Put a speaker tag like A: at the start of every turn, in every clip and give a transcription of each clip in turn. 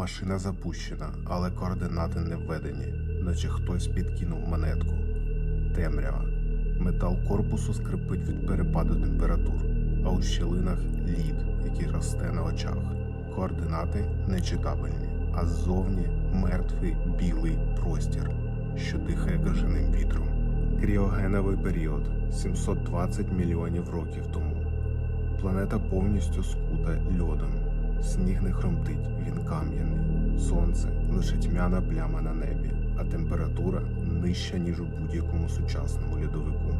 A: Машина запущена, але координати не введені, наче хтось підкинув монетку. Темрява. Метал корпусу скрипить від перепаду температур, а у щілинах лід, який росте на очах. Координати нечитабельні, а ззовні мертвий білий простір, що дихає крижаним вітром. Кріогеновий період 720 мільйонів років тому. Планета повністю скута льодом. Сніг не хромтить, він кам'яний. Сонце лише тьмяна пляма на небі, а температура нижча, ніж у будь-якому сучасному льодовику.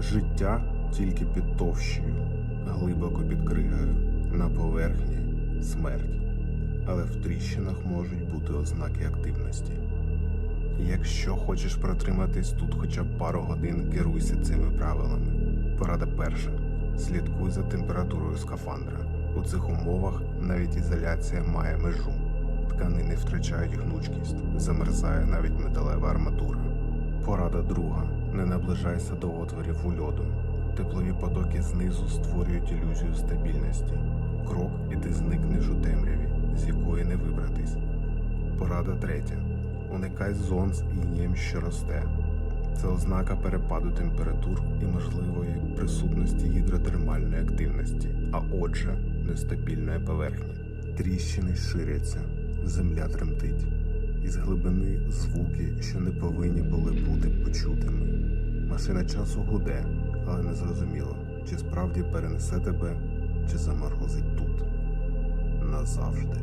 A: Життя тільки під товщею, глибоко під кригою, на поверхні смерть. Але в тріщинах можуть бути ознаки активності. Якщо хочеш протриматись тут хоча б пару годин, керуйся цими правилами. Порада перша: слідкуй за температурою скафандра. У цих умовах навіть ізоляція має межу. Тканини втрачають гнучкість, замерзає навіть металева арматура. Порада друга: не наближайся до отворів у льоду. Теплові потоки знизу створюють ілюзію стабільності. Крок і ти зникнеш у темряві, з якої не вибратись. Порада третя. Уникай зон з інієм, що росте. Це ознака перепаду температур і можливої присутності гідротермальної активності, а отже, нестабільної поверхні. Тріщини ширяться, земля тремтить, із глибини звуки, що не повинні були бути почутими. Машина часу гуде, але не зрозуміло, чи справді перенесе тебе, чи заморозить тут назавжди.